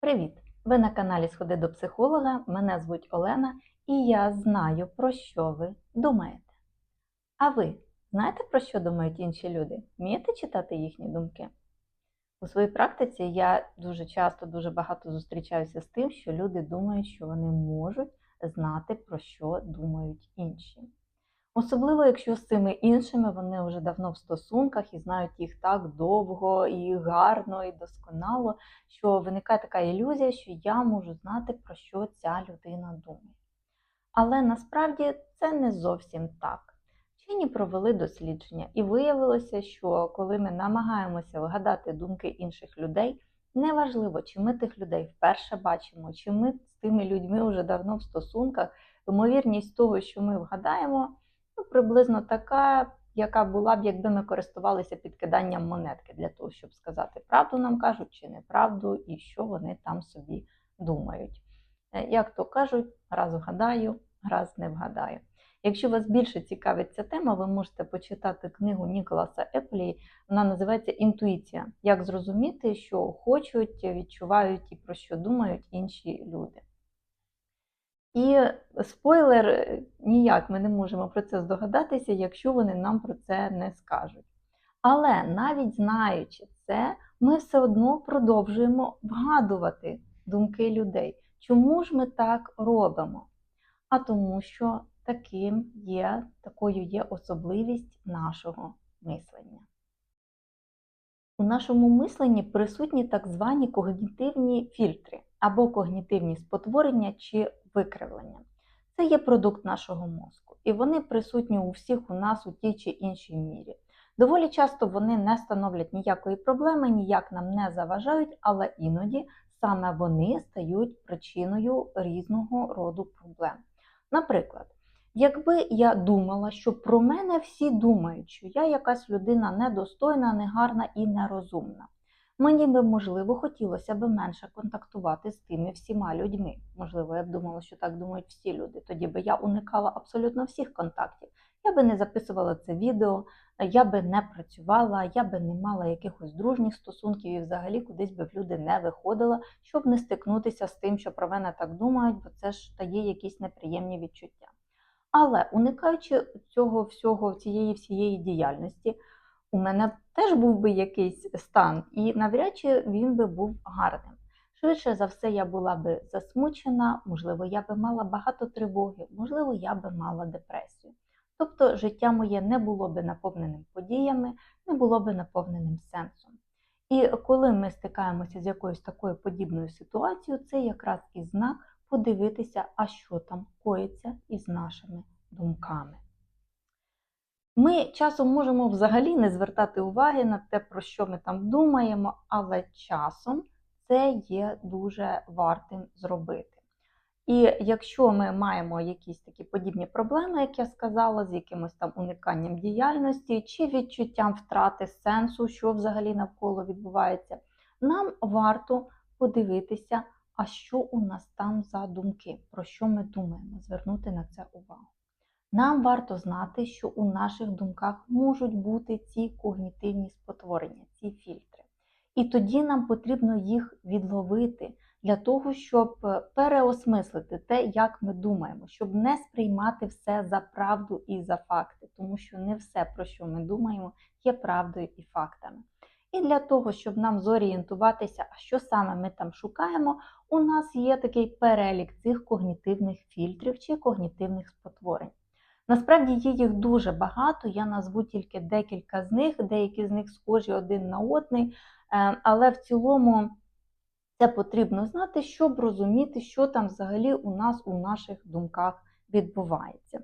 Привіт! Ви на каналі Сходи до психолога. Мене звуть Олена і я знаю, про що ви думаєте. А ви знаєте, про що думають інші люди? Вмієте читати їхні думки? У своїй практиці я дуже часто, дуже багато зустрічаюся з тим, що люди думають, що вони можуть знати, про що думають інші. Особливо, якщо з цими іншими вони вже давно в стосунках і знають їх так довго, і гарно, і досконало, що виникає така ілюзія, що я можу знати, про що ця людина думає. Але насправді це не зовсім так. Вчені провели дослідження, і виявилося, що коли ми намагаємося вгадати думки інших людей, неважливо, чи ми тих людей вперше бачимо, чи ми з тими людьми вже давно в стосунках, ймовірність того, що ми вгадаємо ну, приблизно така, яка була б, якби ми користувалися підкиданням монетки для того, щоб сказати, правду нам кажуть чи неправду, і що вони там собі думають. Е, Як то кажуть, раз вгадаю, раз не вгадаю. Якщо вас більше цікавить ця тема, ви можете почитати книгу Ніколаса Еплі. Вона називається Інтуїція. Як зрозуміти, що хочуть, відчувають і про що думають інші люди. І спойлер, е, ніяк ми не можемо про це здогадатися, якщо вони нам про це не скажуть. Але навіть знаючи це, ми все одно продовжуємо вгадувати думки людей. Чому ж ми так робимо? А тому, що таким є, такою є особливість нашого мислення. У нашому мисленні присутні так звані когнітивні фільтри або когнітивні спотворення чи викривлення. Це є продукт нашого мозку, і вони присутні у всіх у нас у тій чи іншій мірі. Доволі часто вони не становлять ніякої проблеми, ніяк нам не заважають, але іноді саме вони стають причиною різного роду проблем. Наприклад, якби я думала, що про мене всі думають, що я якась людина недостойна, негарна і нерозумна. Мені би, можливо, хотілося б менше контактувати з тими всіма людьми. Можливо, я б думала, що так думають всі люди. Тоді би я уникала абсолютно всіх контактів. Я би не записувала це відео, я би не працювала, я би не мала якихось дружніх стосунків і взагалі кудись би в люди не виходила, щоб не стикнутися з тим, що про мене так думають, бо це ж дає якісь неприємні відчуття. Але уникаючи цього всього, цієї всієї діяльності, у мене теж був би якийсь стан, і навряд чи він би був гарним. Швидше за все, я була би засмучена, можливо, я би мала багато тривоги, можливо, я би мала депресію. Тобто життя моє не було би наповненим подіями, не було би наповненим сенсом. І коли ми стикаємося з якоюсь такою подібною ситуацією, це якраз і знак подивитися, а що там коїться із нашими думками. Ми часом можемо взагалі не звертати уваги на те, про що ми там думаємо, але часом це є дуже вартим зробити. І якщо ми маємо якісь такі подібні проблеми, як я сказала, з якимось там униканням діяльності чи відчуттям втрати сенсу, що взагалі навколо відбувається, нам варто подивитися, а що у нас там за думки, про що ми думаємо, звернути на це увагу. Нам варто знати, що у наших думках можуть бути ці когнітивні спотворення, ці фільтри. І тоді нам потрібно їх відловити для того, щоб переосмислити те, як ми думаємо, щоб не сприймати все за правду і за факти, тому що не все, про що ми думаємо, є правдою і фактами. І для того, щоб нам зорієнтуватися, а що саме ми там шукаємо, у нас є такий перелік цих когнітивних фільтрів чи когнітивних спотворень. Насправді є їх дуже багато, я назву тільки декілька з них, деякі з них схожі один на одний, але в цілому це потрібно знати, щоб розуміти, що там взагалі у нас у наших думках відбувається.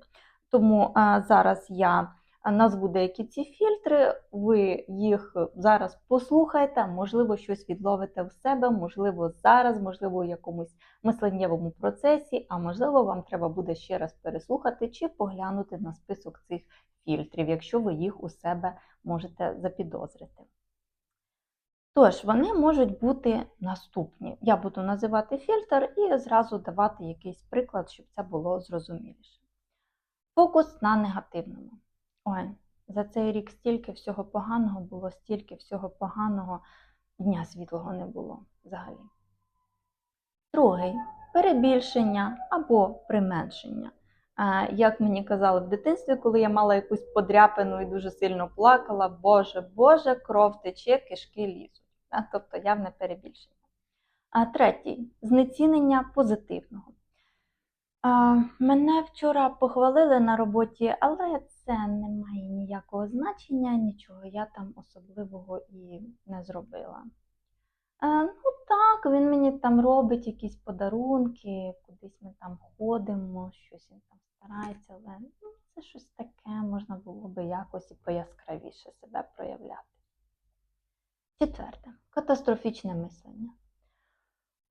Тому зараз я назву деякі ці фільтри, ви їх зараз послухайте, можливо, щось відловите в себе, можливо, зараз, можливо, у якомусь мисленнєвому процесі, а можливо, вам треба буде ще раз переслухати чи поглянути на список цих фільтрів, якщо ви їх у себе можете запідозрити. Тож, вони можуть бути наступні. Я буду називати фільтр і зразу давати якийсь приклад, щоб це було зрозуміліше. Фокус на негативному. Ой, за цей рік стільки всього поганого було, стільки всього поганого, дня світлого не було взагалі. Другий перебільшення або применшення. Як мені казали в дитинстві, коли я мала якусь подряпину і дуже сильно плакала, Боже, Боже, кров тече, кишки лізуть. Тобто явне перебільшення. А третій знецінення позитивного. Мене вчора похвалили на роботі, але це не має ніякого значення, нічого я там особливого і не зробила. Е, ну так, він мені там робить якісь подарунки, кудись ми там ходимо, щось він там старається, але ну, це щось таке, можна було би якось і пояскравіше себе проявляти. Четверте катастрофічне мислення.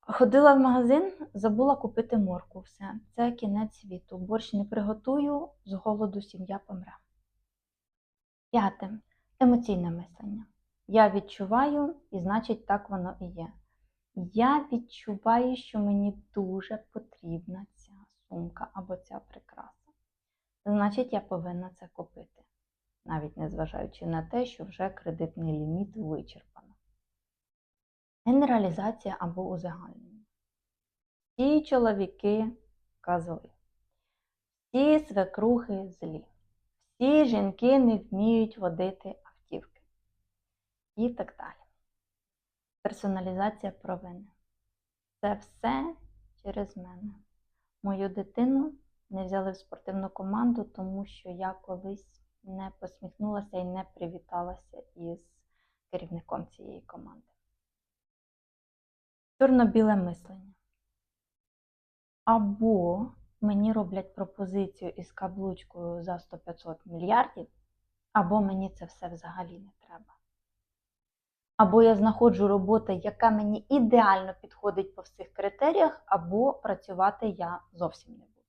Ходила в магазин, забула купити морку. Все, це кінець світу. Борщ не приготую, з голоду сім'я помре. П'яте емоційне мислення. Я відчуваю, і значить, так воно і є. Я відчуваю, що мені дуже потрібна ця сумка або ця прикраса. Значить, я повинна це купити, навіть незважаючи на те, що вже кредитний ліміт вичерпано. Генералізація або узагальнення. Всі чоловіки козли, всі свекрухи злі, всі жінки не вміють водити автівки і так далі. Персоналізація провини. Це все через мене. Мою дитину не взяли в спортивну команду, тому що я колись не посміхнулася і не привіталася із керівником цієї команди. Чорно-біле мислення. Або мені роблять пропозицію із каблучкою за 100-500 мільярдів, або мені це все взагалі не треба. Або я знаходжу роботу, яка мені ідеально підходить по всіх критеріях, або працювати я зовсім не буду.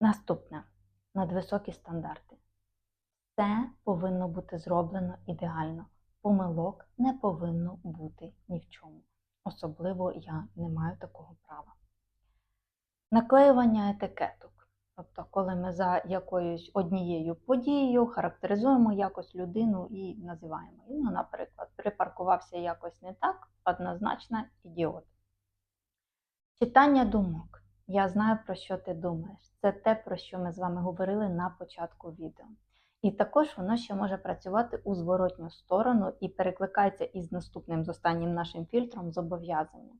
Наступне надвисокі стандарти. Все повинно бути зроблено ідеально. Помилок не повинно бути ні в чому. Особливо я не маю такого права. Наклеювання етикеток. Тобто, коли ми за якоюсь однією подією характеризуємо якось людину і називаємо її. Ну, наприклад, припаркувався якось не так, однозначно ідіот. Читання думок. Я знаю, про що ти думаєш. Це те, про що ми з вами говорили на початку відео. І також воно ще може працювати у зворотню сторону і перекликається із наступним з останнім нашим фільтром зобов'язання.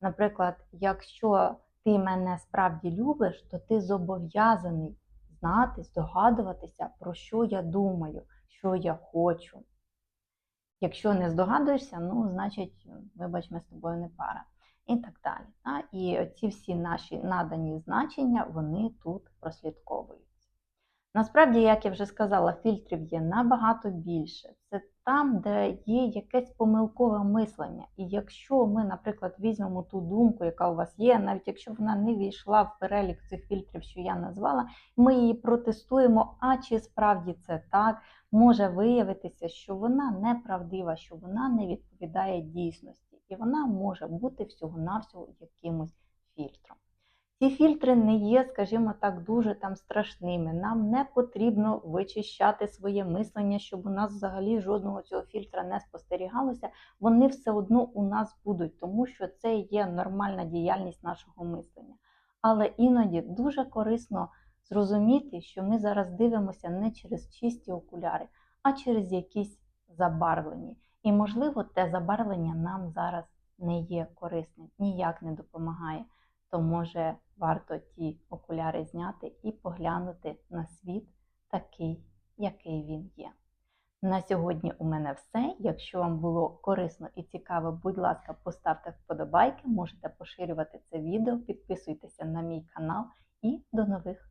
Наприклад, якщо ти мене справді любиш, то ти зобов'язаний знати, здогадуватися, про що я думаю, що я хочу. Якщо не здогадуєшся, ну, значить, вибач, ми з тобою не пара. І так далі. І ці всі наші надані значення, вони тут прослідковуються. Насправді, як я вже сказала, фільтрів є набагато більше. Це там, де є якесь помилкове мислення. І якщо ми, наприклад, візьмемо ту думку, яка у вас є, навіть якщо вона не війшла в перелік цих фільтрів, що я назвала, ми її протестуємо, а чи справді це так, може виявитися, що вона неправдива, що вона не відповідає дійсності, і вона може бути всього-навсього якимось фільтром. Ці фільтри не є, скажімо так, дуже там страшними. Нам не потрібно вичищати своє мислення, щоб у нас взагалі жодного цього фільтра не спостерігалося. Вони все одно у нас будуть, тому що це є нормальна діяльність нашого мислення. Але іноді дуже корисно зрозуміти, що ми зараз дивимося не через чисті окуляри, а через якісь забарвлені. І, можливо, те забарвлення нам зараз не є корисним, ніяк не допомагає то може варто ті окуляри зняти і поглянути на світ такий, який він є. На сьогодні у мене все. Якщо вам було корисно і цікаво, будь ласка, поставте вподобайки, можете поширювати це відео, підписуйтеся на мій канал і до нових